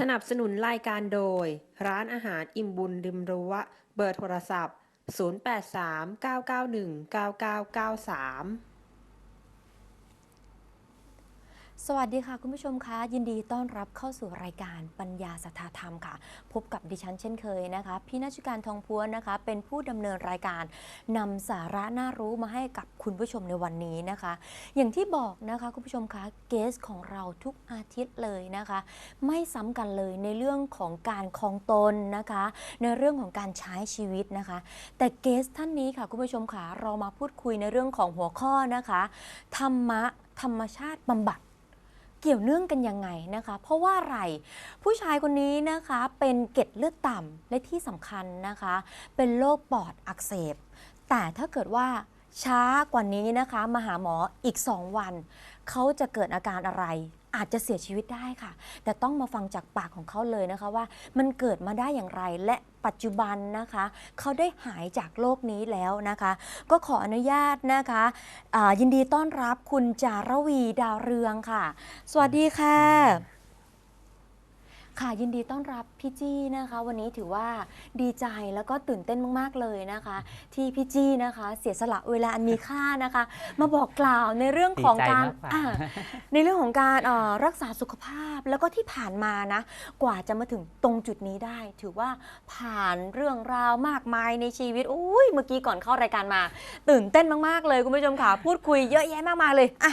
สนับสนุนรายการโดย ร้านอาหารอิ่มบุญริมรั้วเบอร์โทรศัพท์ 0839919993 สวัสดีค่ะ คุณผู้ชมคะยินดีต้อนรับเข้าสู่รายการปัญญาสถาธรรมค่ะ พบกับดิฉันเช่นเคยนะคะ พี่นัชการทองพัวนะคะ เป็นผู้ดำเนินรายการนำสาระน่ารู้มาให้กับคุณผู้ชมในวันนี้นะคะ อย่างที่บอกนะคะคุณผู้ชมคะเกสของเราทุกอาทิตย์เลยนะคะ ไม่ซ้ำกันเลยในเรื่องของการคลองตนนะคะ ในเรื่องของการใช้ชีวิตนะคะ แต่เกสท่านนี้ค่ะคุณผู้ชมคะเรามาพูดคุยในเรื่องของหัวข้อนะคะธรรมะธรรมชาติบำบัด เกี่ยวเนื่องกันยังไงนะคะ เพราะว่าอะไรผู้ชายคนนี้นะคะเป็นเกล็ดเลือดต่ำและที่สำคัญนะคะ เป็นโรคปอดอักเสบ แต่ถ้าเกิดว่าช้ากว่านี้นะคะ มาหาหมออีก 2 วัน เขาจะเกิดอาการอะไร อาจจะเสียชีวิตได้ค่ะ แต่ต้องมาฟังจากปากของเขาเลยนะคะว่า มันเกิดมาได้อย่างไรและปัจจุบันนะคะ เขาได้หายจากโรคนี้แล้วนะคะ ก็ขออนุญาตนะคะะยินดีต้อนรับคุณจารวีดาวเรืองค่ะ สวัสดีค่ะ ค่ะยินดีต้อนรับพี่จี้นะคะ วันนี้ถือว่าดีใจแล้วก็ตื่นเต้นมากๆเลยนะคะ ที่พี่จี้นะคะ เสียสละเวลาอันมีค่านะคะ มาบอกกล่าวในเรื่องของการดีใจมากกว่า อ่าในเรื่องของการเอ่อรักษาสุขภาพแล้วก็ที่ผ่านมานะ กว่าจะมาถึงตรงจุดนี้ได้ ถือว่าผ่านเรื่องราวมากมายในชีวิตอุ้ยเมื่อกี้ก่อนเข้ารายการมา ตื่นเต้นมากๆเลยคุณผู้ชมค่ะพูดคุยเยอะแยะมากมายเลยอะ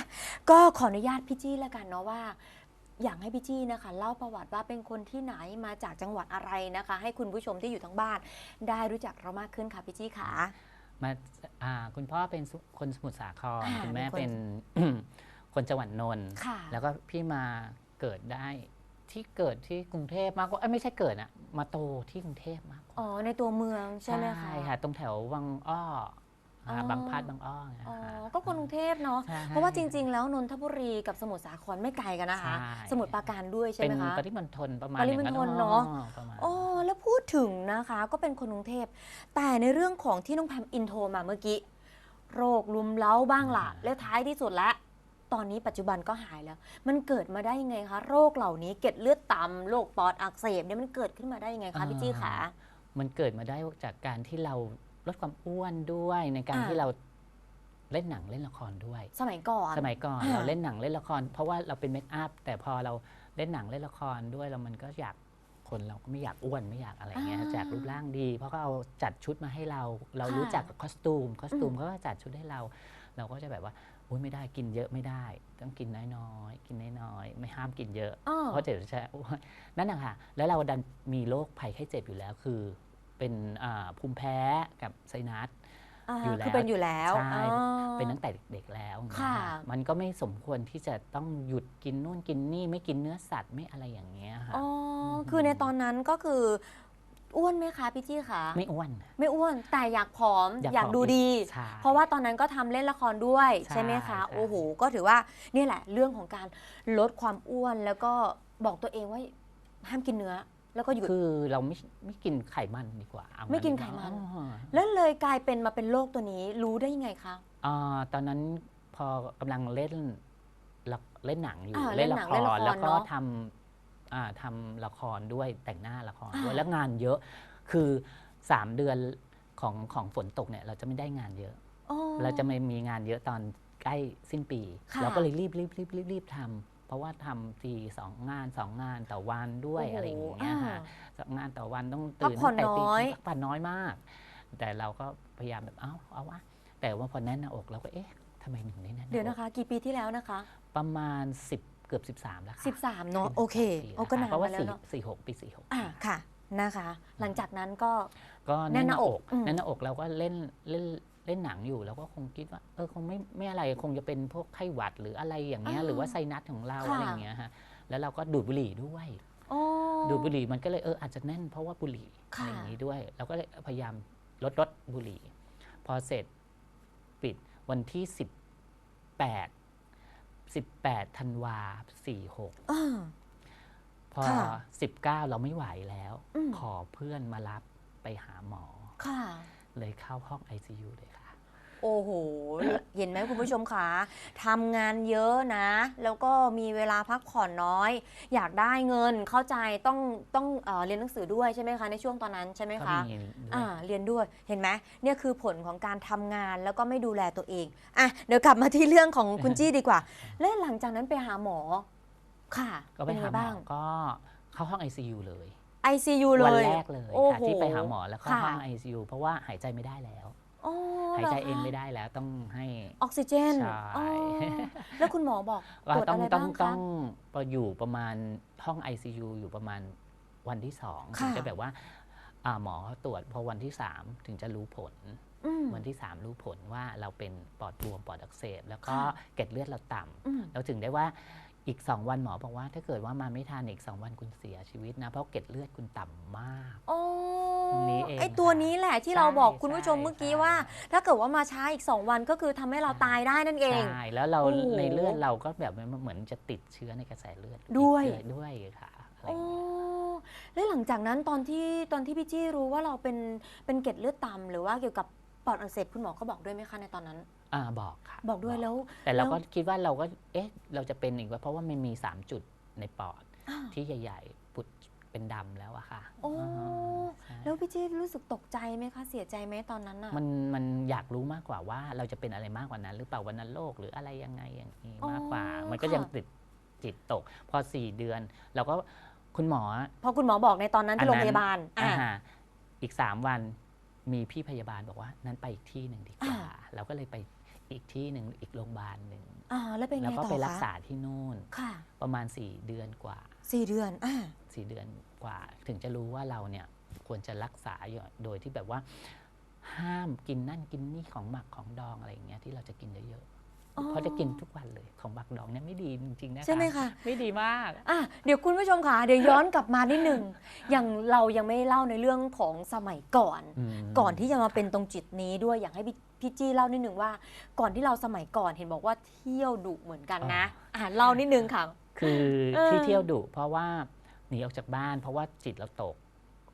ก็ขออนุญาตพี่จี้แล้วกันเนาะว่า อยากให้พี่จี้นะคะเล่าประวัติว่าเป็นคนที่ไหนมาจากจังหวัดอะไรนะคะ ให้คุณผู้ชมที่อยู่ทั้งบ้าน ได้รู้จักเรามากขึ้นค่ะพี่จี้ค่ะ มาอ่าคุณพ่อเป็นสุคนสมุทรสาครอ่าคุณแม่เป็นคนเป็นคนจังหวัดนนท์ค่ะ แล้วก็พี่มาเกิดได้ที่เกิดที่กรุงเทพมากกว่าเอ้ยไม่ใช่เกิดอะมาโตที่กรุงเทพมากกว่าอ๋อในตัวเมืองใช่ไหมคะค่ะตรงแถววังอ้อ อ่าอ๋อบางพลัดบางอ้อไงอ๋อค่ะก็คนกรุงเทพเนาะ ใช่ เพราะว่าจริง ๆ แล้วนนทบุรีกับสมุทรสาครไม่ไกลกันนะคะ ใช่สมุทรปราการด้วยใช่เป็ไหนมคะ ปริมณฑลประมาณปริมณฑลอย่งเนอะอ๋อประมาณอ๋อแล้วพูดถึงนะคะก็เป็นคนกรุงเทพ แต่ในเรื่องของที่น้องแพมอินโทรมาเมื่อกี้ โรคลุมเล้าบ้างล่ะและท้ายที่สุดแล้ว ตอนนี้ปัจจุบันก็หายแล้ว มันเกิดมาได้ยังไงคะ โรคเหล่านี้เกล็ดเลือดต่ำโรคปอดอักเสบเนี่ยมันเกิดขึ้นมาได้ยังไงคะพี่จี้ขา มันเกิดมาได้จากการที่เรา ลดความอ้วนด้วยในการอ่า ที่เราเล่นหนังเล่นละครด้วย สมัยก่อน สมัยก่อนอ่า เราเล่นหนังเล่นละคร เพราะว่าเราเป็นเมคอัพแต่พอเราเล่นหนังเล่นละครด้วยแล้วมันก็อยากคนเราก็ไม่อยากอ้วนไม่อยากอะไรเงี้ยอ่าจากรูปร่างดี เพราะเขาเอาจัดชุดมาให้เรา เราค่ะรู้จักคอสตูมคอสตูมอืม เขาก็จัดชุดให้เรา เราก็จะแบบว่าโอ้ยไม่ได้กินเยอะไม่ได้ ต้องกินน้อยๆกินน้อยๆไม่ห้ามกินเยอะ อ้อ เพราะเดี๋ยวจะอ้วนนั่นแหละค่ะแล้วเราดันมีโรคภัยไข้เจ็บอยู่แล้วคือ เป็นอ่าภูมิแพ้กับไซนัสอ่าอยู่แล้วคือเป็นอยู่แล้วใช่อ๋อเป็นตั้งแต่เด็กๆแล้วอย่างเงี้ยค่ะค่ะมันก็ไม่สมควรที่จะต้องหยุดกินนู่นกินนี่ไม่กินเนื้อสัตว์ไม่อะไรอย่างเงี้ยค่ะอ๋ออมคือในตอนนั้นก็คืออ้วนไหมคะพี่จี้คะไม่อ้วน ไม่อ้วนแต่อยากผอมอยากอยากผอมดูดีใช่เพราะว่าตอนนั้นก็ทำเล่นละครด้วยใช่ใช่ไหมคะใช่โอ้โหก็ถือว่านี่แหละเรื่องของการลดความอ้วนแล้วก็บอกตัวเองว่าห้ามกินเนื้อ แล้วก็หยุด คือเราไม่ไม่กินไขมันดีกว่าเอาไม่กินดีว่าไขมันอ๋อแล้วเลยกลายเป็นมาเป็นโรคตัวนี้รู้ได้ยังไงคะ อ่าตอนนั้นพอกำลังเล่นละเล่นหนังอยู่อ่าเล่นเล่นหนัละงคเล่นละรครแล้วก็เนอะทำอ่าทำละครด้วยแต่งหน้าละครด้วยอ่า แล้วงานเยอะคือสามเดือนของของฝนตกเนี่ยเราจะไม่ได้งานเยอะ อ๋อ เราจะไม่มีงานเยอะตอนใกล้สิ้นปี ค่ะ เราก็เลยรีบรีบรีบรีบรีบทำ เพราะว่าทำทีสองงานสองงานต่อวันด้วยโโหอะไรอย่างเงี้ยค่ะอ่าสองงานต่อวันต้องพัตื่กนผ่อนตั้งแต่ตีน้อย พักผ่อนน้อยมาก แต่เราก็พยายามแบบเอ้าเอาวะแต่ว่าพอแน่นหน้าอกเราก็เอ๊ะทำไมหนึ่งได้แน่นหน้าอกเดี๋ยวนะคะ กี่ปีที่แล้วนะคะ ประมาณ 10 เกือบ 13 แล้วค่ะ13 เนาะป็โอเค13ปีโอ้ก็แล้วนานค่ะเพราะว่ามาแล้วสี่เนาะสี่หกปีสี่หกอ่าค่ะนะคะ หลังจากนั้นก็ ก็แน่แน่นนหหน้าน้าออกกอืม แน่นหน้าอกเราก็เล่นเล่น เล่นหนังอยู่ แล้วก็คงคิดว่า เออคงไม่ไม่อะไรคงจะเป็นพวกไข้หวัดหรืออะไรอย่างเงี้ยอ่าหรือว่าไซนัสของเราค่ะ อะไรอย่างเงี้ยฮะแล้วเราก็ดูดบุหรี่ด้วยอ๋อดูดบุหรี่มันก็เลยเอออาจจะแน่นเพราะว่าบุหรี่ค่ะอะไรอย่างนี้ด้วยเราก็เลยพยายามลดลดบุหรี่ พอเสร็จปิดวันที่ 18 18ธันวา46อ่าพอ ค่ะ 19 เราไม่ไหวแล้ว อืมขอเพื่อนมารับไปหาหมอ ค่ะ เลยเข้าห้อง ICU เลยค่ะ โอ้โห เห็นไหมคุณผู้ชมคะทำงานเยอะนะ แล้วก็มีเวลาพักผ่อนน้อย อยากได้เงินเข้าใจต้องต้องเออเรียนหนังสือด้วยใช่ไหมคะ ในช่วงตอนนั้นใช่ไหมก็คะมีด้วยอ่าเรียนด้วยเห็นไหมเนี่ยคือผลของการทำงานแล้วก็ไม่ดูแลตัวเองอะเดี๋ยวกลับมาที่เรื่องของคุณจี้ดีกว่า และหลังจากนั้นไปหาหมอ ค่ะก็ไปเป็นหาไงหมบ้าองก็เข้าห้อง ICU เลย ICU เลวัยแรกเลยโอ้ค่ะโหที่ไปหาหมอแล้วเข้าค่ะ ห้อง ICU เพราะว่าหายใจไม่ได้แล้วอ๋อ หายใจรคะเองไม่ได้แล้วต้องให้ออกซิเจนใช่อ๋อแล้วคุณหมอบอกว่าตรวจต้ออะงไรต้อบ้างงต้คะองพออยู่ประมาณห้อง ICU อยู่ประมาณวันที่สองค่ะ ถึงจะแบบว่าอ่าหมอเขาตรวจพอวันที่สามถึงจะรู้ผล อืม วันที่3รู้ผลว่าเราเป็นปอดบวมปอดอักเสบแล้วก็ค่ะ เกล็ดเลือดเราต่ำ อืม เราถึงได้ว่า อีก 2 วันหมอบอกว่า ถ้าเกิดว่ามาไม่ทันอีก 2 วันคุณเสียชีวิตนะ เพราะเกล็ดเลือดคุณต่ำมากอ๋อตรงนี้เองไอตัวค่ะนี้แหละที่ใช่เราบอกคุณผู้ชมใช่เมื่อกี้ใช่ว่า ถ้าเกิดว่ามาช้าอีก 2 วันก็คือทำให้เราตายได้นั่นเอง ใช่แล้วเราโอ้โหในเลือดเราก็แบบเหมือนจะติดเชื้อในกระแสเลือดด้วยอีกด้วยค่ะอะไรโอ้อย่างเงี้ยแล้วหลังจากนั้นตอนที่ตอนที่พี่จี้รู้ว่าเราเป็นเป็นเกล็ดเลือดต่ำหรือว่าเกี่ยวกับปอดอักเสบคุณหมอก็บอกด้วยไหมคะในตอนนั้น อ่าบอกค่ะบอกด้วยแล้วแต่เราแล้วก็คิดว่าเราก็เอ๊ะเราจะเป็นอีกว่าเพราะว่ามันมี 3 จุดในปอดอ่าที่ใหญ่ๆปุดเป็นดำแล้วอะค่ะโอ้าใช่แล้วพี่จี้รู้สึกตกใจไหมคะเสียใจไหมตอนนั้นน่ะมันมันอยากรู้มากกว่าว่าเราจะเป็นอะไรมากกว่านั้น หรือเปล่าวันนั้นโรคหรืออะไรยังไงอย่างนี้อ๋อมากกว่า มันก็ค่ะยังติดจิตตก พอสี่เดือนเราก็คุณหมอ พอคุณหมอบอกในตอนนั้นที่โรงอันนั้นพยาบาลอ่าอ่าฮะอีกสามวันมีพี่พยาบาลบอกว่านั้นไปอีกที่หนึ่งดีกว่าอ่าเราก็เลยไป อีกที่หนึ่งอีกโรงพยาบาลหนึ่งอ่าแล้วเป็นไงแล้วก็ต่อไปรักคะษาที่นู่น ค่ะประมาณสี่เดือนกว่า สี่เดือนอ่าสี่เดือนกว่า ถึงจะรู้ว่าเราเนี่ยควรจะรักษาอยู่โดยที่แบบว่า ห้ามกินนั่นกินนี่ของหมักของดองอะไรอย่างเงี้ยที่เราจะกินเยอะๆเพราะจะกินทุกวันเลยของหมักดองเนี่ยไม่ดีจริงๆนะคะใช่ไหมคะ ไม่ดีมาก อะเดี๋ยวคุณผู้ชมค่ะเดี๋ยวย้อนกลับมานิดหนึ่ง อย่างเรายังไม่เล่าในเรื่องของสมัยก่อนอืมก่อนที่จะมาเป็นตรงจิตนี้ด้วยอยากให้พี่ พี่จี้เล่านิดหนึ่งว่า ก่อนที่เราสมัยก่อนเห็นบอกว่าเที่ยวดุเหมือนกันนะอะเล่านิดนึงค่ะ คือเออที่เที่ยวดุเพราะว่าหนีออกจากบ้าน เพราะว่าจิตเราตก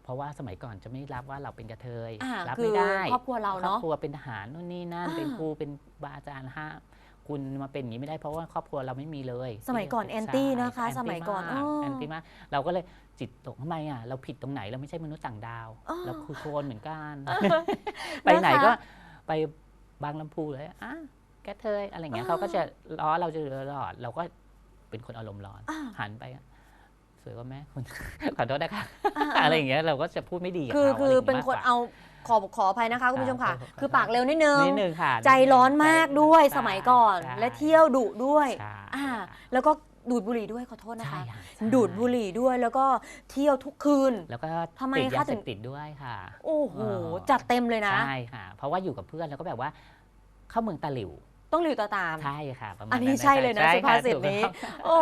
เพราะว่าสมัยก่อนจะไม่รับว่าเราเป็นกระเทยอ่ารับคืไม่อได้ครอบครัวเราครอบเนาะครัวเป็นทหารนู่นนี่นั่นอ่าเป็นครูเป็นบาอาจารย์ห้ามคุณมาเป็นอย่างนี้ไม่ได้เพราะว่าครอบครัวเราไม่มีเลย สมัยก่อนที่แอนตี้ใช่นะคะแตี้สมัยก่อนากอ้อแอนตี้มากเราก็เลยจิตตกทำไมอะเราผิดตรงไหนเราไม่ใช่มนุษย์ต่างดาวอ้อเราคือโคลนเหมือนกัน ไปไหนก็ ไปบางลำพูเลยอะแกเทยอะไรอย่างเงี้ยอ้อเขาก็จะล้อเราจะตลอด เราก็เป็นคนอารมณ์ร้อนอ่าหันไปอะสวยกว่าแม่คุณขอโทษนะคะอ่าอะไรอย่างเงี้ยเราก็จะพูดไม่ดีกับคือเขาคืออะไรอย่างเป็นงี้ยคนมกกว่เอาขอขออภัยนะคะคุณผู้ชมค่ะอ่าขอโทษคือปากเร็วนิดนึงนิดนึงค่ะ ใจร้อนมากด้วยใช่สมัยก่อนใช่และเที่ยวดุด้วยใช่อ่าแล้วก็ ดูดบุหรี่ด้วยขอโทษนะใช่คะค่ะใช่ดูดบุหรี่ด้วยแล้วก็เที่ยวทุกคืน แล้วก็ทำไมติดคะยาถึเสง พติดด้วยค่ะ โอ้โหอ๋อจัดเต็มเลยนะ ใช่ค่ะ เพราะว่าอยู่กับเพื่อนแล้วก็แบบว่า เข้าเมืองตาหลิวต้องหลิวต่อตาม ใช่ค่ะประมาณอันนี้ะใช่เลยนะค่สุภาษิตถูกต้องนี้ โอ้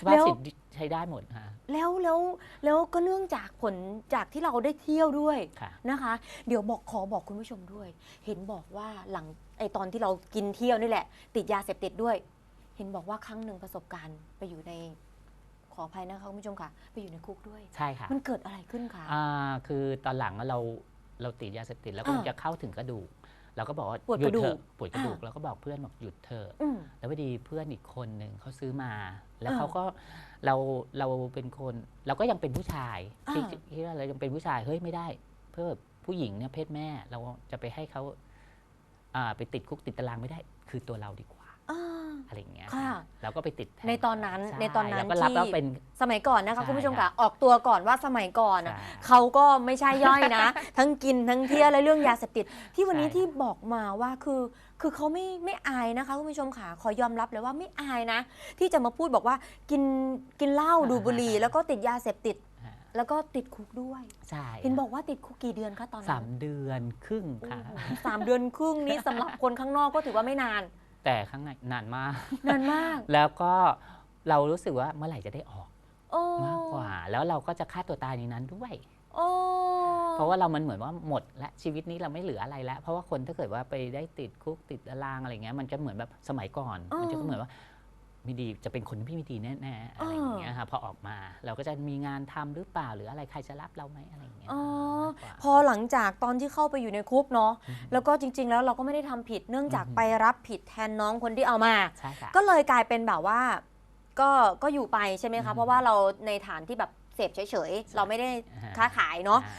สุภาแล้ว ษิตใช้ได้หมดค่ะ แล้วแล้วแล้วก็เนื่องจากผลจากที่เราได้เที่ยวด้วยค่ะ นะคะ เดี๋ยวบอกขอบอกคุณผู้ชมด้วย เห็นบอกว่าหลังไอตอนที่เรากินเที่ยวนี่แหละ ติดยาเสพติดด้วย เห็นบอกว่าครั้งหนึ่งประสบการณ์ไปอยู่ในขออภัยนะคะคุณผู้ชมค่ะ ไปอยู่ในคุกด้วย ใช่ค่ะมันเกิดอะไรขึ้นคะอ่าคือตอนหลังอะเราเราติดยาเสพติดแล้วก็อ่าจะเข้าถึงกระดูกเราก็บอกว่าปวดหยุกระดูเถกอะปวดกระดูกอ่าเราก็บอกเพื่อนบอกหยุดเถอะอืมแล้วพอดีเพื่อนอีกคนหนึ่งเขาซื้อมา แล้วอ่าเขาก็เราเราเป็นคน เราก็ยังเป็นผู้ชายที่อ่าที่ว่าเรายังเป็นผู้ชายเฮ้ยไม่ได้ เพื่อผู้หญิงเนี่ยเพศแม่เราจะไปให้เขาอ่าไปติดคุกติดตารางไม่ได้ คือตัวเราดีกว่า อ่าอะไรอย่างเงี้ยค่ะ เราก็ไปติดแทในตอนนั้นใช่ในตอนนั้นเราก็รับที่ว่าเป็น สมัยก่อนนะคะใช่คุณผู้ชมครัค่ะบออกตัวก่อนว่าสมัยก่อนอะใช่เขาก็ไม่ใช่ย่อยนะ ทั้งกินทั้งเที่ยวและเรื่องยาเสพติด ที่วันนี้ใช่ ที่บอกมาว่าคือคือเขาไม่ไม่อายนะคะคุณผู้ชมค่ะขอยอมรับเลยว่าไม่อายนะ ที่จะมาพูดบอกว่ากินกินเหล้าดูดบุหรี่แล้วก็ติดยาเสพติด อ่าแล้วก็ติดคุกด้วย ใช่เห็นบอกว่าติดคุกกี่เดือนคะตอนสานั้นมเดือนครึ่งค่ะ โอ้โหสามเดือนครึ่งนี้สำหรับคนข้างนอกก็ถือว่าไม่นาน แต่ข้างในนานมาก นานมาก แล้วก็เรารู้สึกว่าเมื่อไหร่จะได้ออกโอ้มากกว่า แล้วเราก็จะฆ่าตัวตายในนั้นด้วย โอ้เพราะว่าเรามันเหมือนว่าหมดและชีวิตนี้เราไม่เหลืออะไรแล้ว เพราะว่าคนถ้าเกิดว่าไปได้ติดคุกติดตารางอะไรเงี้ยมันจะเหมือนแบบสมัยก่อน มันจะเหมือนว่า ไม่ดีจะเป็นคนที่ไม่ดีแน่ๆอะไรอย่างเงี้ยค่ะพอออกมาเราก็จะมีงานทำหรือเปล่าหรืออะไรใครจะรับเราไหมอะไรอย่างเงี้ยอ๋อมากกว่าพอหลังจากตอนที่เข้าไปอยู่ในคุกเนาะอืมแล้วก็จริง ๆ แล้วเราก็ไม่ได้ทำผิดเนื่องจากอืมไปรับผิดแทนน้องคนที่เอามาใช่ค่ะก็เลยกลายเป็นแบบว่า ก็ก็อยู่ไปใช่ไหมอืคะมเพราะว่าเราในฐานที่แบบเสพเฉยๆเราไม่ได้อ่าค้าขายเนาะใช่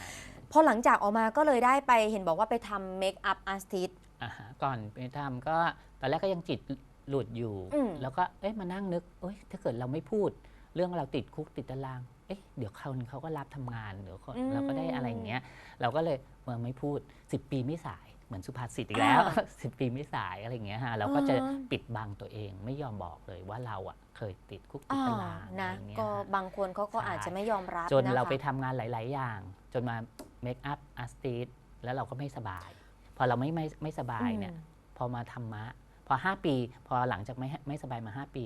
พอหลังจากออกมาก็เลยได้ไปเห็นบอกว่าไปทำเมคอัพอาร์ติสอ่าฮะก่อนไปทำก็ตอนแรกก็ยังจิต หลุดอยู่ อืม แล้วก็เอ๊ะมานั่งนึกเอ้ยถ้าเกิดเราไม่พูด เรื่องเราติดคุกติดตาราง เอ๊ะเดี๋ยวเขาเขาก็รับทำงานเดี๋ยวเขาเราก็ได้อะไรอย่างเงี้ย เราก็เลยเมื่อไม่พูด 10 ปีไม่สายเหมือนสุภาษิตอีกแล้วสิบปีไม่สายอะไรอย่างเงี้ยฮะเราก็จะปิดบังตัวเองไม่ยอมบอกเลยว่าเราอะเคยติดคุกติดอ่าตารางอะไรนะอย่างเงี้ยก็ฮะ บางคนเขาก็ใช่ อาจจะไม่ยอมรับจนเราะคะไปทำงานหลาย ๆ อย่าง จนมาเมคอัพอาร์ติสแล้วเราก็ไม่สบาย พอเราไม่ไม่ไม่สบายเนี่ย อืม พอมาธรรมะ พอ 5 ปี พอหลังจากไม่ไม่สบายมา 5 ปี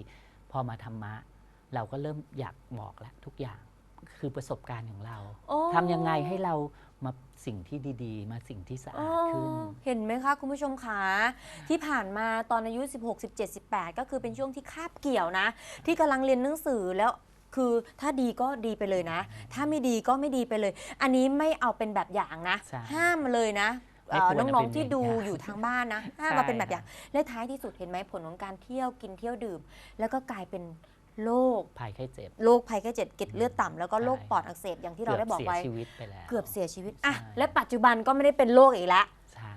พอมาธรรมะ เราก็เริ่มอยากบอกแล้วทุกอย่างคือประสบการณ์ของเราโอ้ทำยังไงให้เรามาสิ่งที่ดีๆ มาสิ่งที่สะอาดขึ้นอ๋อเห็นไหมคะคุณผู้ชมคะที่ผ่านมาตอนอายุ 16 17 18 ก็คือเป็นช่วงที่คาบเกี่ยวนะ ที่กำลังเรียนหนังสือแล้วคือถ้าดีก็ดีไปเลยนะ ถ้าไม่ดีก็ไม่ดีไปเลย อันนี้ไม่เอาเป็นแบบอย่างนะใช่ห้ามเลยนะไม่ เอ่อควรจะน้องเป็นๆที่ดูแบบอย่างอยู่ทางบ้านนะห้ามใช่มาเป็นแบบอย่างค่ะและท้ายที่สุดเห็นไหมผลของการเที่ยวกินเที่ยวดื่ม แล้วก็กลายเป็นโรคภัยไข้เจ็บ โรคภัยแค่เจ็ดเกล็ดเลือดต่ำแล้วก็โรคใช่ ปอดอักเสบอย่างที่เราได้บอกเสียไว้ชีวิตไปแล้ว เกือบเสียชีวิตอะใช่ และปัจจุบันก็ไม่ได้เป็นโรคอีกแล้ว ใช่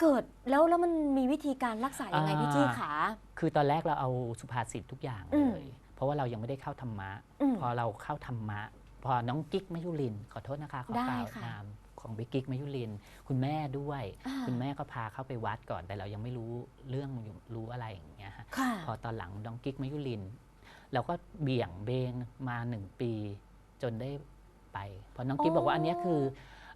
เกิดแล้วแล้วมันมีวิธีการรักษายังไงอ่า พี่จี้ขา คือตอนแรกเราเอาสุภาษิตทุกอย่างอืเลมยเพราะว่าเรายังไม่ได้เข้าธรรมะ อืมพอเราเข้าธรรมะ พอน้องกิ๊กมยุรินทร์ขอโทษนะคะขอได้กล่าวค่ะ นาม ของบิ๊กกิ๊กมยุรินทร์คุณแม่ด้วยอ่าคุณแม่ก็พาเข้าไปวัดก่อน แต่เรายังไม่รู้เรื่องอยู่รู้อะไรอย่างเงี้ยฮะค่ะพอตอนหลังน้องกิ๊กมยุรินทร์เราก็เบี่ยงเบนมาหนึ่งปี จนได้ไปพอน้องกิ๊กอ๋อบอกว่าอันเนี้ยคือ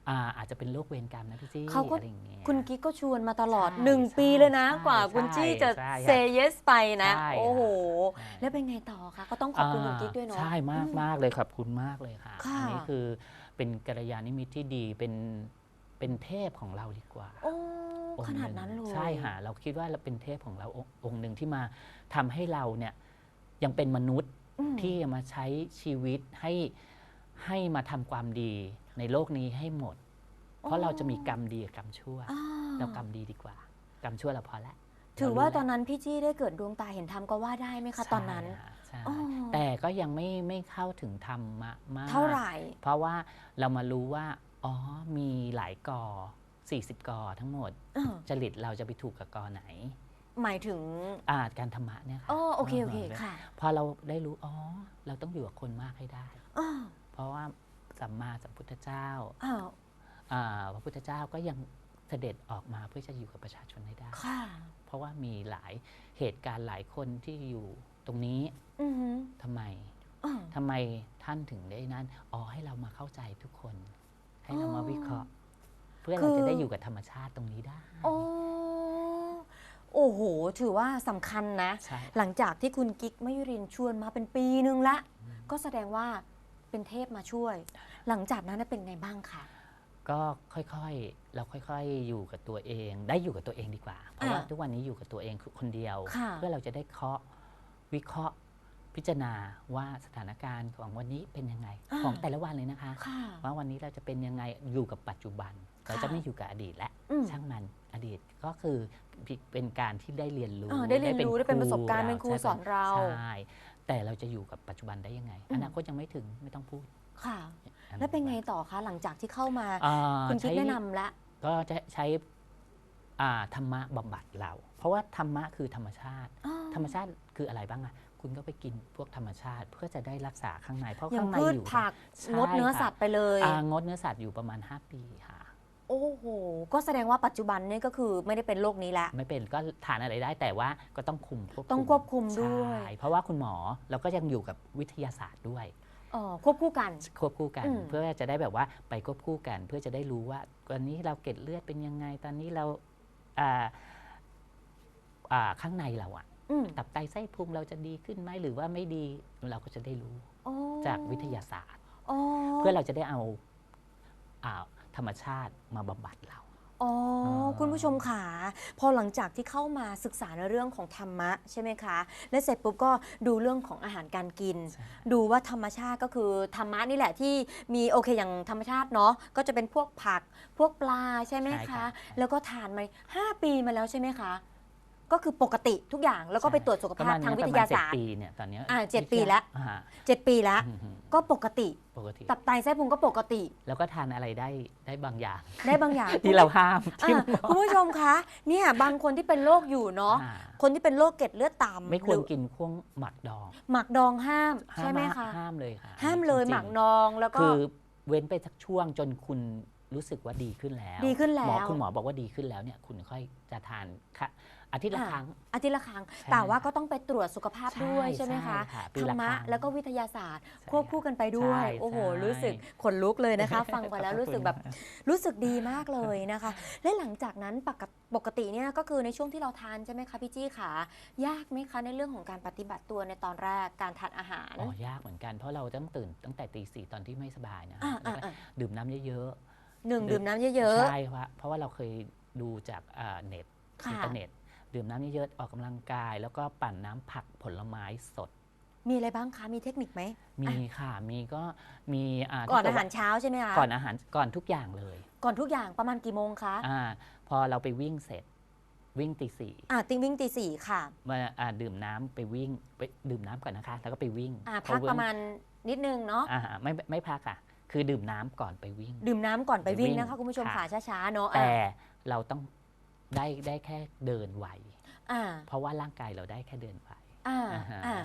อ่าอาจจะเป็นโรคเวรกรรมนะพี่จี้เขาก็อะไรอย่างเงี้ยคุณกิ๊กก็ชวนมาตลอดใช่หนึ่งใช่ปีเลยนะใช่กว่าคุณจี้จะใช่เซเยสไปนะใช่โอ้โหใช่แล้วเป็นไงต่อคะ ก็ต้องขอบคุณคุณกิ๊กด้วยเนาะใช่มากอืมากเลยขอบคุณมากเลยค่ะค่ะอันี้คือ เป็นกัลยาณมิตรที่ดีเป็นเป็นเทพของเราดีกว่า โอ้องค์ขนาดหงนั้นเลยใช่ค่ะเราคิดว่าเราเป็นเทพของเราองค์องค์หนึ่งที่มาทำให้เราเนี่ยยังเป็นมนุษย์อืมที่มาใช้ชีวิตให้ให้มาทำความดีในโลกนี้ให้หมด เพราะเราจะมีกรรมดีกับกรรมชั่ว อ่าเรากรรมดีดีกว่า กรรมชั่วเราพอแล้วถือว่าเรรู้ตอนนั้นพี่จี้ได้เกิดดวงตาเห็นธรรมก็ว่าได้ไหมคะตอนนั้น ใช่ค่ะ ใช่อ๋อ แต่ก็ยังไม่ไม่เข้าถึงธรรมะมากเท่าไหร่ เพราะว่าเรามารู้ว่า อ๋อมีหลายกอ 40 กอทั้งหมด เออจริตเราจะไปถูกกับกอไหน หมายถึงอาจการธรรมะเนี่ยค่ะอ๋อโอเคโอเคาค่ะพอเราได้รู้ อ๋อ เราต้องอยู่กับคนมากให้ได้อ้อเพราะว่าสัมมาสัมพุทธเจ้าอ้าวอ่าพระพุทธเจ้าก็ยังเสด็จออกมาเพื่อจะอยู่กับประชาชนให้ได้ ค่ะ เพราะว่ามีหลายเหตุการณ์หลายคนที่อยู่ตรงนี้อือหือ ทำไมอ้อทำไมท่านถึงได้นั้นอ๋อให้เรามาเข้าใจทุกคน ให้เรามาวิเคราะห์ เพื่อเราจะได้อยู่กับธรรมชาติตรงนี้ได้โอ้โอ้โหถือว่าสำคัญนะใช่หลังจากที่คุณกิ๊กมยุรินทร์ชวนมาเป็นปีนึงละ ก็แสดงว่าเป็นเทพมาช่วย หลังจากนั้นน่ะเป็นไงบ้างคะก็ค่อยๆ เราค่อยๆ อยู่กับตัวเอง ได้อยู่กับตัวเองดีกว่า เพราะว่าอ่าทุกวันนี้อยู่กับตัวเองคนเดียวค่ะเพื่อเราจะได้เคาะวิเคราะห์ พิจารณาว่าสถานการณ์ของวันนี้เป็นยังไง อ่า ของแต่ละวันเลยนะคะ ค่ะ ว่าวันนี้เราจะเป็นยังไงอยู่กับปัจจุบัน เราจะไม่อยู่กับอดีตและอืม ช่างมันอดีตก็คือเป็นการที่ได้เรียนรู้เออได้เรียนรู้ได้เป็นประสบการณ์เป็นครูใช่สอนเราใช่แต่เราจะอยู่กับปัจจุบันได้ยังไงอืม อนาคตยังไม่ถึงไม่ต้องพูดค่ะอัแล้วเป็นไงต่อคะหลังจากที่เข้ามา อ่าคุณกิ๊กใช้ แนะนำละ ก็จะใช้อ่าธรรมะบำบัดเรา เพราะว่าธรรมะคือธรรมชาติอ้อธรรมชาติคืออะไรบ้างอะ คุณก็ไปกินพวกธรรมชาติ เพื่อจะได้รักษาข้างใน เพราะอย่าข้างงในพืชอยู่ผักใช่งดเนื้อค่ะสัตว์ไปเลย อ่างดเนื้อสัตว์อยู่ประมาณ 5 ปีค่ะ โอ้โห ก็แสดงว่าปัจจุบันนี่ก็คือไม่ได้เป็นโรคนี้แล้วไม่เป็นก็ทานอะไรได้แต่ว่าก็ต้องคุมควบคุมต้องควบคุมด้วย ใช่เพราะว่าคุณหมอเราก็ยังอยู่กับวิทยาศาสตร์ด้วยอ๋อควบคู่กัน ควบคู่กันอืม เพื่อจะได้แบบว่าไปควบคู่กัน เพื่อจะได้รู้ว่าตอนนี้เราเกล็ดเลือดเป็นยังไง ตอนนี้เราอ่าอ่าข้างในเราอะอืม ตับไตไส้พุงเราจะดีขึ้นไหมหรือว่าไม่ดีเราก็จะได้รู้อ๋อจากวิทยาศาสตร์อ๋อเพื่อเราจะได้เอาอ่าธรรมชาติมาบำบัดเราอ๋อออคุณผู้ชมค่ะพอหลังจากที่เข้ามาศึกษาในเรื่องของธรรมะใช่ไหมคะ และเสร็จปุ๊บก็ดูเรื่องของอาหารการกินใช่ดูว่าธรรมชาติก็คือธรรมะนี่แหละที่มีโอเคอย่างธรรมชาติเนาะก็จะเป็นพวกผักพวกปลาใช่ไหมใช่คะค่ะแล้วก็ทานมาห้าปีมาแล้วใช่ไหมคะ ก็คือปกติทุกอย่างแล้วก็ไปตรวจสุขภาพทางวิทยาศาสตร์ประมณเจ็ดปีเนี่ยตอนเนี้ยอ่าเจ็ดปีแล้วอ่าเจ็ดปีแล้วอือหือก็ปกติปกติตับไตไส้พุงก็ปกติ แล้วก็ทานอะไรได้ได้บางอย่าง ได้บางอย่างที่เราห้ามที่อ่าหมอคุณผู้ชมคะเนี่ยบางคนที่เป็นโรคอยู่เนาะอ่าคนที่เป็นโรคเกล็ดเลือดต่ำไม่ควรหอกินพวกหมักดอง หมักดองห้ามห้าใช่ไหมาคะห้ามเลยค่ะห้ามเลยจริงๆหมักดองแล้วก็คือเว้นไปสักช่วงจนคุณรู้สึกว่าดีขึ้นแล้ว ดีขึ้นแล้วหมอคุณหมอบอกว่าดีขึ้นแล้วเนี่ยคุณค่อยจะทานค่ะ อาทิตย์ละอ่าครั้ง อาทิตย์ละครั้งใช่แต่ว่าก็ต้องไปตรวจสุขภาพใช่ด้วยใช่ไหมคะใช่ค่ะปีธรละรมะครั้งแล้วก็วิทยาศาสตร์ใช่ควบคู่กันไปด้วยใช่โอ้โหใช่รู้สึกขนลุกเลยนะคะ ฟังไปแล้วขอบคุณรู้สึกแบบรู้สึกดีมากเลยนะคะ และหลังจากนั้นปกติปกติเนี่ยก็คือในช่วงที่เราทานใช่ไหมคะพี่จี้ขายากไหมคะในเรื่องของการปฏิบัติตัวในตอนแรกการทานอาหารอ๋อยากเหมือนกันเพราะเราต้องตื่นตั้งแต่ตีสี่ตอนที่ไม่สบายนะอ่าแล้วก็อ่าดื่มน้ำเยอะหนึ่งดื่ดื่มมน้ำเยๆอะใช่เพราะเพราะว่าเราเคยดูจากอ่าเน็ตๆค่ะอินเทอร์เน็ต ดื่มน้ำเยอะๆออกกำลังกาย แล้วก็ปั่นน้ำผักผลไม้สด มีอะไรบ้างคะ มีเทคนิคไหม มีค่ะมีก็มีาก่อนถ้อาเดหารเช้าใช่ไหมคะก่อนอาหารก่อนทุกอย่างเลย ก่อนทุกอย่างประมาณกี่โมงคะอาพอเราไปวิ่งเสร็จวิ่งตีสี่อ่าติงวิ่งตีสี่ค่ะมาอ่าดื่มน้ำไปวิ่งไปดื่มน้ำก่อนนะคะ แล้วก็ไปวิ่งอ่าพพักวิ่งประมาณนิดนึงเนาะอ่าไม่ไม่ไม่พักค่ะ คือดื่มน้ำก่อนไปวิ่ง ดื่มน้ำก่อนไปวิ่งไปวิ่งนะคะคุณผู้ชมค่ะค่ะช้าๆเนาะแต่อ่าเราต้อง ได้ได้แค่เดินไหว อ่า เพราะว่าร่างกายเราได้แค่เดินไหวอ่า อ่าฮะอ่า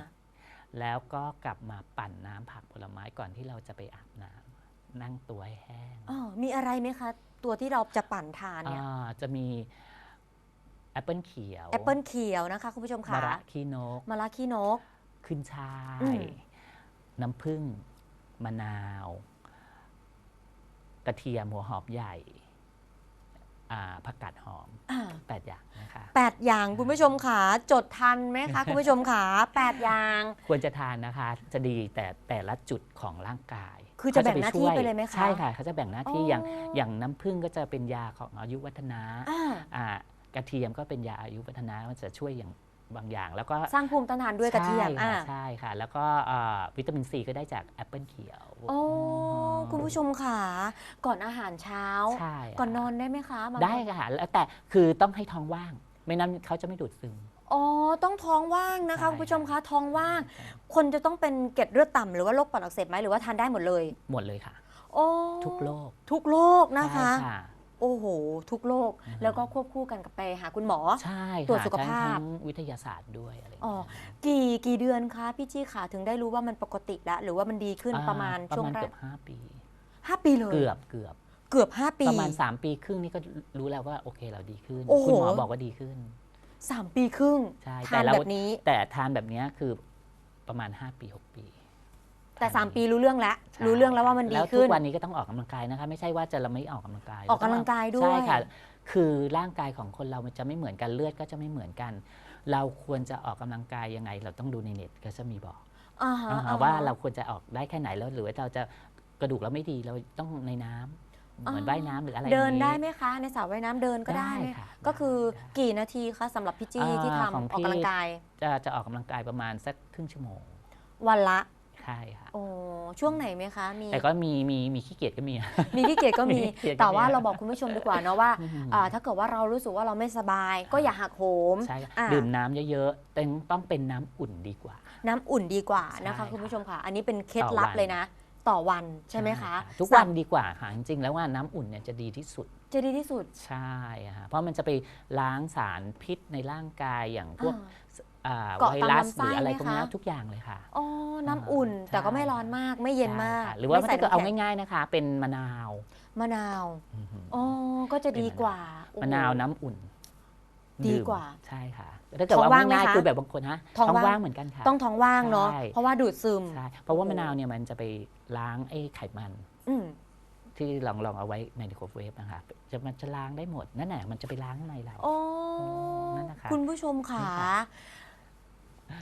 แล้วก็กลับมาปั่นน้ำผักผลไม้ก่อนที่เราจะไปอาบน้ำนั่งตัวให้แห้งอ๋อ มีอะไรไหมคะ ตัวที่เราจะปั่นทานเนี่ย อ่าจะมีแอปเปิลเขียวแอปเปิลเขียวนะคะ คุณผู้ชมมะค่ะระขี้นก มะระขี้นก ขึ้นชาอืย ม น้ำผึ้งมะนาว กระเทียมหัวหอมใหญ่อ่า ผักกาดหอมอ่าแปดอย่างนะคะแปดอย่างคุณผู้ชมค่ะจดทันไหมคะ คุณผู้ชมค่ะแปดอย่าง ควรจะทานนะคะ จะดีแต่แต่ละจุดของร่างกาย คือจะแบ่งขหน้าที่ช่วไปเลยไหมคะ ใช่ค่ะ เขาจะแบ่งหน้าที่อย่างอ๋ออย่างน้ำผึ้งก็จะเป็นยาของอายุวัฒนะอ่าอ่ากระเทียมก็เป็นยาอายุวัฒนะมันจะช่วยอย่าง บางอย่าง แล้วก็สร้างภูมิต้านทานด้วยกระเทียมใช่อ่าค่ะใช่ค่ะ แล้วก็อ่าวิตามินซีก็ได้จากแอปเปิลเขียวโอ้คุณผู้ชมค่ะก่อนอาหารเช้า ใช่ก่อนนอนได้ไหมคะบางได้คนค่ะแล้วแต่คือต้องให้ท้องว่าง ไม่นั้นเขาจะไม่ดูดซึม อ๋อต้องท้องว่างนะคะใช่ คุณผู้ชมค่ะคะท้องว่าง คนจะต้องเป็นเกล็ดเลือดต่ำหรือว่าโรคปอดอักเสบไหมหรือว่าทานได้หมดเลยหมดเลยค่ะ โอ้ทุกโรคทุกโรคนะคะ ใช่ค่ะ โอ้โห ทุกโรคอือฮึแล้วก็ควบคู่กันกับไปหาคุณหมอ ใช่ค่ะตรวจสุขภาพ ทั้งวิทยาศาสตร์ด้วยอะไรอย่างอ๋อเงี้ยกี่กี่เดือนคะพี่จี้ขาถึงได้รู้ว่ามันปกติแล้วหรือว่ามันดีขึ้นอ่ประมาณประช่วงมาณแรเกืกอบ5ปี ห้าปีเลย เกือบเกือบเกือบห้าปี ประมาณ 3 ปีครึ่งนี่ก็รู้แล้วว่าโอเคเราดีขึ้น โอ้โห คุณหมอบอกว่าดีขึ้น สามปีครึ่งใช่ทาแต่นเรา แบบนี้ แต่ทานแบบเนี้ยคือประมาณ 5 ปี 6 ปี แต่สามปีรู้เรื่องแล้ว ใช่รู้เรื่องแล้วว่ามันดีแล้วทุขึ้กนวันนี้ก็ต้องออกกำลังกายนะคะไม่ใช่ว่าจะเราไม่ออกกำลังกายออกกำลังกายด้วย ใช่ค่ะ คือร่างกายของคนเรามันจะไม่เหมือนกันเลือดก็จะไม่เหมือนกัน เราควรจะออกกำลังกายยังไง เราต้องดูในเน็ตก็จะมีบอกอ่าฮะอ่าอ่ฮะว่าเราควรจะออกได้แค่ไหนแล้วหรือว่าเราจะกระดูกเราไม่ดีเราต้องในน้ำเหมือนว่ายน้ำหรืออะไรเดินอย่างงี้ได้ไหมคะในสระว่ายน้ำเดินก็ได้ได้ไหมค่ะก็คือได้กี่นาทีคะสำหรับพี่จี้อ่าที่ทำของออกพี่กำลังกาย จะจะออกกำลังกายประมาณสักครึ่งชั่วโมง วันละ ใช่ค่ะโอ้ช่วงไหนไหมคะมีแต่ก็มีมีมีขี้เกียจก็มีมีขี้เกียจก็มี มีขี้เกียจก็มี แต่ว่าเราบอกคุณผู้ชมดีกว่าเนาะว่าอืมอ่าถ้าเกิดว่าเรารู้สึกว่าเราไม่สบาย ก็อย่าหักโหมใช่ค่ะอ่าดื่มน้ำเยอะๆแต่ต้องเป็นน้ำอุ่นดีกว่า น้ำอุ่นดีกว่านะคะใช่คุณผู้ชมค่ะ อันนี้เป็นเคล็ดต่อลับวันเลยนะ ต่อวันใช่ไหมคะ ทุกวันดีกว่าค่ะจริงๆแล้วว่าน้ำอุ่นเนี่ยจะดีที่สุดจะดีที่สุดใช่อะค่ะเพราะมันจะไปล้างสารพิษในร่างกายอย่างพวกอ่าอ่าเกาะ ไวตามรัสลำไส้หรืออะไรไหมพวกเนี้ยคะทุกอย่างเลยค่ะอ๋อน้ำอุ่นใช่แต่ก็ไม่ร้อนมากไม่เย็นมากใช่ค่ะหรือว่าไม่ใส่ถ้าเกิดเอาน้ำแข็งง่ายๆนะคะ เป็นมะนาวมะนาวอือหืออ๋อก็จะดีกว่าโอ้โหมะนาวน้ำอุ่นดีดื่มกว่าใช่ค่ะถ้าเกิดท้องว่าว่างไหมง่ายคะๆคือแบบบางคนฮะท้องว่างว่างเหมือนกันค่ะต้องท้องว่างเนาะใช่เพราะว่าดูดซึมใช่เพราะว่าโอ้โหมะนาวเนี่ยมันจะไปล้างไอ้ไขมันอืมที่ลองลองเอาไว้ในไมโครเวฟนะคะจะมันจะล้างได้หมดนั่นแหละมันจะไปล้างข้างในเราอ๋อนั่นนะคะคุณผู้ชมค่ะนี่ค่ะ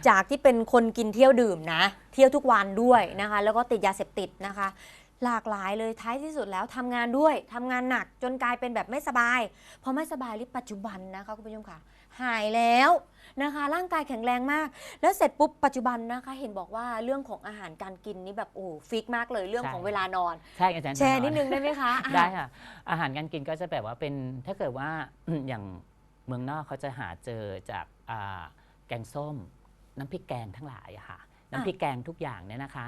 จากที่เป็นคนกินเที่ยวดื่มนะ เที่ยวทุกวันด้วยนะคะ แล้วก็ติดยาเสพติดนะคะ หลากหลายเลยท้ายที่สุดแล้วทำงานด้วยทำงานหนักจนกลายเป็นแบบไม่สบายพอไม่สบายรีบปัจจุบันนะคะคุณผู้ชมค่ะ หายแล้วนะคะ ร่างกายแข็งแรงมาก แล้วเสร็จปุ๊บปัจจุบันนะคะเห็นบอกว่าเรื่องของอาหารการกินนี่แบบโอ้ฟิกมากเลยเรื่องใช่ของเวลานอนใช่อาจารย์แชร์อนิดนึงได้ไหมคะอะได้ค่ะ อาหารการกินก็จะแบบว่าเป็นถ้าเกิดว่าอย่างเมืองนอกเขาจะหาเจอจากอ่าแกงส้ม น้ำพริกแกงทั้งหลายอะค่ะ น้ำพริกแกงทุกอย่างเนี่ยนะคะ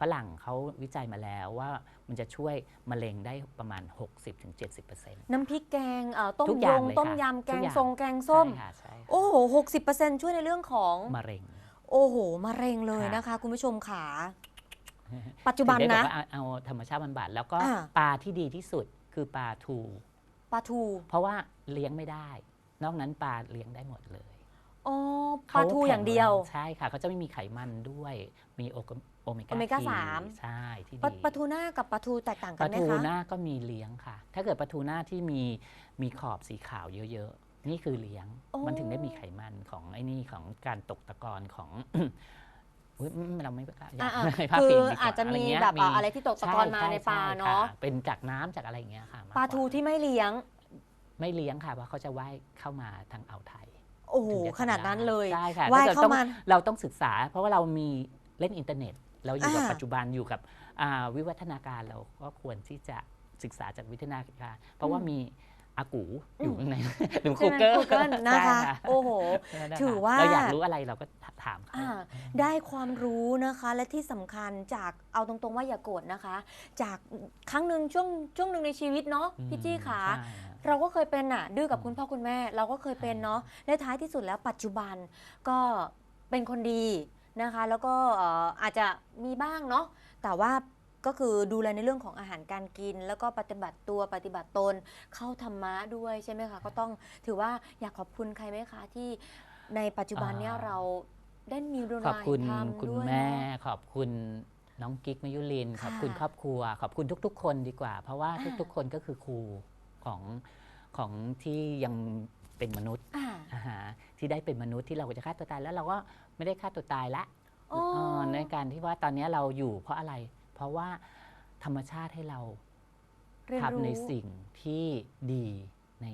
ฝรั่งเขาวิจัยมาแล้วว่ามันจะช่วยมะเร็งได้ประมาณ 60-70%น้ำพริกแกงเอ่อต้มทุกอย่างยงเลยต้มค่ะยำแกทุงกอย่าง ทรงแกงส้ม ใช่ค่ะใช่ค่ะโอ้โหหกสิบเปอร์เซ็นต์ช่วยในเรื่องของ มะเร็ง โอ้โหมะเร็งเลยค่ะ นะคะ คุณผู้ชมขา ปัจจุบันถึงได้นะบอกว่าเอาเอาธรรมชาติบำบัดแล้วก็อ่า ปลาที่ดีที่สุดคือปลาทู ปลาทู เพราะว่าเลี้ยงไม่ได้ นอกนั้นปลาเลี้ยงได้หมดเลย อ๋อปเขาลาทูอย่างเดียวแข็งแรงใช่ค่ะเขาจะไม่มีไขมันด้วย มีโอโกโอเมก้าโอเมก้า3สาม ใช่ที่ปลาดีปลาทูหน้ากับปลาทูแตกต่างปกันลาไหมทูคะหน้าก็มีเลี้ยงค่ะ ถ้าเกิดปลาทูหน้าที่มีมีขอบสีขาวเยอะๆ นี่คือเลี้ยง มันถึงได้มีไขมันของไอ้นี่ของการตกตะกอนของ อุ๊ยเราไม่กล้าอยากอ่าให้ภาพคืพิอมพ์ดีกว่าอาจจะมีไรเงี้ยแบบอะอะไรที่ตกตะกอนมาช่ในปลาช่เนาะค่เป็นจากน้ำจากอะไรอย่างเงี้ยค่ะมกปลากว่ทูที่ไม่เลี้ยง ไม่เลี้ยงค่ะเพราะเขาจะว่ายเข้ามาทางอ่าวไทย โอ้โหถึงจะขนาดนั้นเลยใช่ค่ะว่ายถ้กิดเข้าต้องมา เราต้องศึกษา เพราะว่าเรามีเล่นอินเทอร์เน็ต เราอยู่กับอ่า ปัจจุบันอยู่กับอ่าวิวัฒนาการเราก็ควรที่จะศึกษาจากวิทยาการ เพราะว่ามีอากูอยู่ข้างในหรือใช่คูไหมเกิล Google นะคะ โอ้โห ถือว่า เราอยากรู้อะไรเราก็ถามเขา อ่าได้ความรู้นะคะและที่สำคัญจากเอาตรงๆว่าอย่าโกรธนะคะ จากครั้งหนึ่งช่วงช่วงหนึ่งในชีวิตเนาะอืมพี่จี้ขา ใช่ฮะ เราก็เคยเป็นน่ะ ดื้อกับอืมคุณพ่อคุณแม่ เราก็เคยเป็นเนาะและท้ายที่สุดแล้วปัจจุบันก็เป็นคนดีนะคะ แล้วก็เอ่ออาจจะมีบ้างเนาะแต่ว่าก็คือดูแลในเรื่องของอาหารการกิน แล้วก็ปฏิบัติตัวปฏิบัติตนเข้าธรรมะด้วยใช่ไหมคะ ก็ต้องถือว่าอยากขอบคุณใครไหมคะที่ในปัจจุบันเนี่ยอ่า เราได้มีดวงขอบคุณธรรมคุณด้วยแม่ เนาะ ขอบคุณน้องกิ๊กมยุรินทร์ค่ะขอบคุณครอบครัว ขอบคุณทุก ๆ คนดีกว่า เพราะว่าอ่า ทุก ๆ คนก็คือครู ของของที่ยังเป็นมนุษย์อ่า อ่าฮะที่ได้เป็นมนุษย์ที่เราจะฆ่าตัวตายแล้วเราก็ไม่ได้ฆ่าตัวตายละอ๋อ เออในการที่ว่าตอนนี้เราอยู่เพราะอะไร เพราะว่าธรรมชาติให้เราเรียนทำในรู้สิ่งที่ดีใน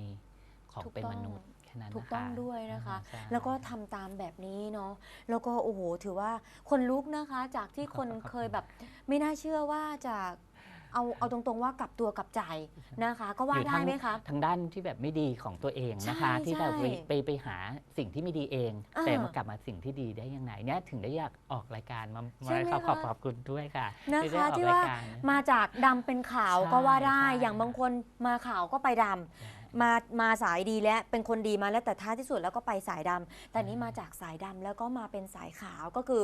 ของถูกเป็นต้องมนุษย์แค่นั้นถูกนะต้องคะด้วยนะคะ อ่าใช่ แล้วก็ทำตามแบบนี้เนาะแล้วก็โอ้โหถือว่าคนลุกนะคะ จากที่คนเคยแบบ ไม่น่าเชื่อว่าจะ เอาเอาตรงๆว่ากลับตัวกลับใจนะคะ ก็ว่าอยู่ได้ทางไหมคะ ทางด้านที่แบบไม่ดีของตัวเองนะคะ ใช่ที่เราไปใช่ไปไปหาสิ่งที่ไม่ดีเอง อ่าแต่มากลับมาสิ่งที่ดีได้ยังไงเนี่ยถึงได้อยากออกรายการมาใช่ไหมขอขอบคะขอบคุณด้วยค่ะนะที่ได้คะออกที่รายว่าการ มาจากดำเป็นขาวใช่ก็ว่าได้ ใช่อย่างบางคนมาขาวก็ไปดำ มามาสายดีแล้วเป็นคนดีมาแล้วแต่ท้ายที่สุดแล้วก็ไปสายดำแต่นี้มาจากสายดำแล้วก็มาเป็นสายขาวก็คือ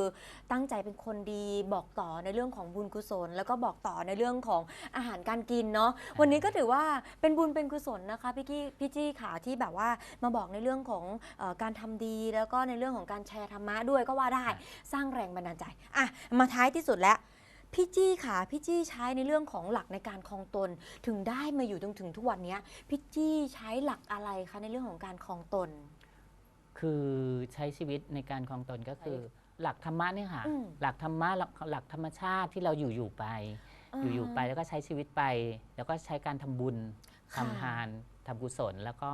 ตั้งใจเป็นคนดีบอกต่อในเรื่องของบุญกุศล แล้วก็บอกต่อในเรื่องของอาหารการกินเนาะวันนี้ก็ถือว่าเป็นบุญเป็นกุศลนะคะพี่กี้พี่จี้ขาที่แบบว่ามาบอกในเรื่องของเออการทำดี แล้วก็ในเรื่องของการแชร์ธรรมะด้วยก็ว่าได้สร้างแรงบันดาลใจอะมาท้ายที่สุดแล้ว พี่จี้ค่ะพี่จี้ใช้ในเรื่องของหลักในการครองตน ถึงได้มาอยู่จนถึงทุกวันเนี้ยพี่จี้ใช้หลักอะไรคะในเรื่องของการครองตน คือใช้ชีวิตในการครองตนก็คือ หลักธรรมะเนี่ยค่ะ อืม หลักธรรมะหลักหลักธรรมชาติที่เราอยู่อยู่ไป อยู่อยู่ไปแล้วก็ใช้ชีวิตไป แล้วก็ใช้การทำบุญค่ะทำทานทำกุศลแล้วก็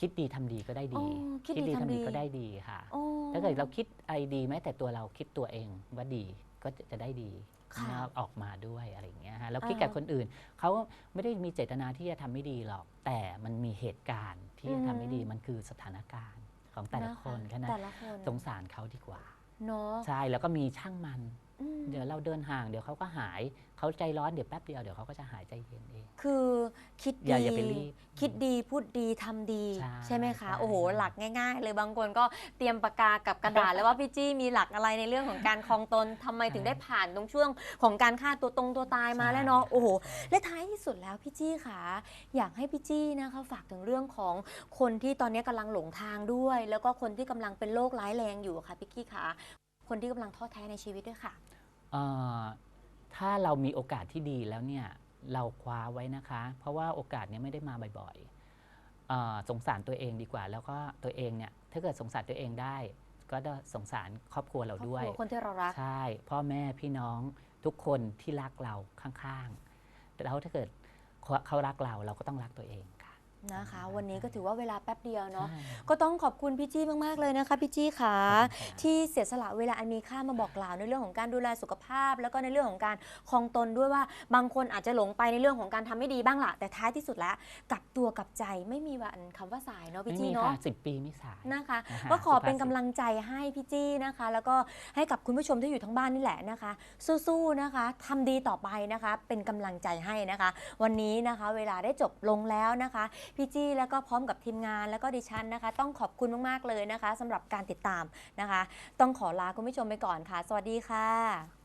คิดดีทำดีก็ได้อ๋ดี อคิดดีทำดี ก็ได้ดีค่ะ อ๋อถ้าเกิดเราคิดอะไรดีแม้แต่ตัวเราคิดตัวเองว่าดี ก็จะจะได้ดีค่ะนะออกมาด้วยอะไรอย่างเงี้ยฮะแล้วอ่าคิดกับคนอื่นเขาไม่ได้มีเจตนาที่จะทำไม่ดีหรอก แต่มันมีเหตุการณ์ที่จะทำไม่ดีมันคือสถานการณ์ของแต่ละนะคนแค่นั้นแต่ละคนสงสารเขาดีกว่า เนาะ ใช่แล้วก็มีช่างมันอืม เดี๋ยวเราเดินห่างเดี๋ยวเขาก็หายเขาใจร้อนเดี๋ยวแป๊บเดียวเดี๋ยวเขาก็จะหายใจเย็นเอง คือคิดอย่าดีอย่าไปรีบคิดดีพูดดีทำดีใช่ใช่ไหมคะ ใช่ โอ้โห หลักง่าย ๆ เลยบางคนก็เตรียมปากกากับกระดาษ แล้วว่าพี่จี้มีหลักอะไรในเรื่องของการครองตนทำไมถึงได้ผ่านตรงช่วงของการฆ่าตัวตรงตัวตายมาแล้วเนาะโอ้โห และท้ายที่สุดแล้วพี่จี้ค่ะ อยากให้พี่จี้นะคะฝากถึงเรื่องของคนที่ตอนนี้กำลังหลงทางด้วย แล้วก็คนที่กำลังเป็นโรคร้ายแรงอยู่ค่ะพี่กี้ค่ะ คนที่กำลังท้อแท้ในชีวิตด้วยค่ะ เอ่อถ้าเรามีโอกาสที่ดีแล้วเนี่ยเราคว้าไว้นะคะ เพราะว่าโอกาสเนี้ไม่ได้มาบ่อยๆเอ่อสงสารตัวเองดีกว่า แล้วก็ตัวเองเนี่ยถ้าเกิดสงสารตัวเองได้ ก็จะสงสารครอบครัวเราครอบด้วยครัวคนที่เรารัก ใช่ พ่อแม่พี่น้องทุกคนที่รักเราข้างๆแล้วถ้าเกิดเขารักเราเราก็ต้องรักตัวเองค่ะ นะคะ วันนี้ก็ถือว่าเวลาแป๊บเดียวเนาะใช่ก็ต้องขอบคุณพี่จี้มากๆเลยนะคะพี่จี้ค่ะขอบคุณค่ะที่เสียสละเวลาอันมีค่ามาบอกกล่าวในเรื่องของการดูแลสุขภาพ แล้วก็ในเรื่องของการคลองตนด้วยว่าบางคนอาจจะหลงไปในเรื่องของการทำไม่ดีบ้างล่ะแต่ท้ายที่สุดแล้วกลับตัวกลับใจไม่มีวันคำว่าสายเนาะพี่ไม่จี้มีเนาะค่ะสิบปีไม่สายนะคะนะคะก็ขอสุภาษิตเป็นกำลังใจให้พี่จี้นะคะ แล้วก็ให้กับคุณผู้ชมที่อยู่ทั้งบ้านนี่แหละนะคะ สู้ๆนะคะทำดีต่อไปนะคะ เป็นกำลังใจให้นะคะ วันนี้นะคะ เวลาได้จบลงแล้วนะคะพี่จี้แล้วก็พร้อมกับทีมงานแล้วก็ดิฉันนะคะ ต้องขอบคุณมากๆเลยนะคะสำหรับการติดตามนะคะ ต้องขอลาคุณผู้ชมไปก่อนค่ะ สวัสดีค่ะ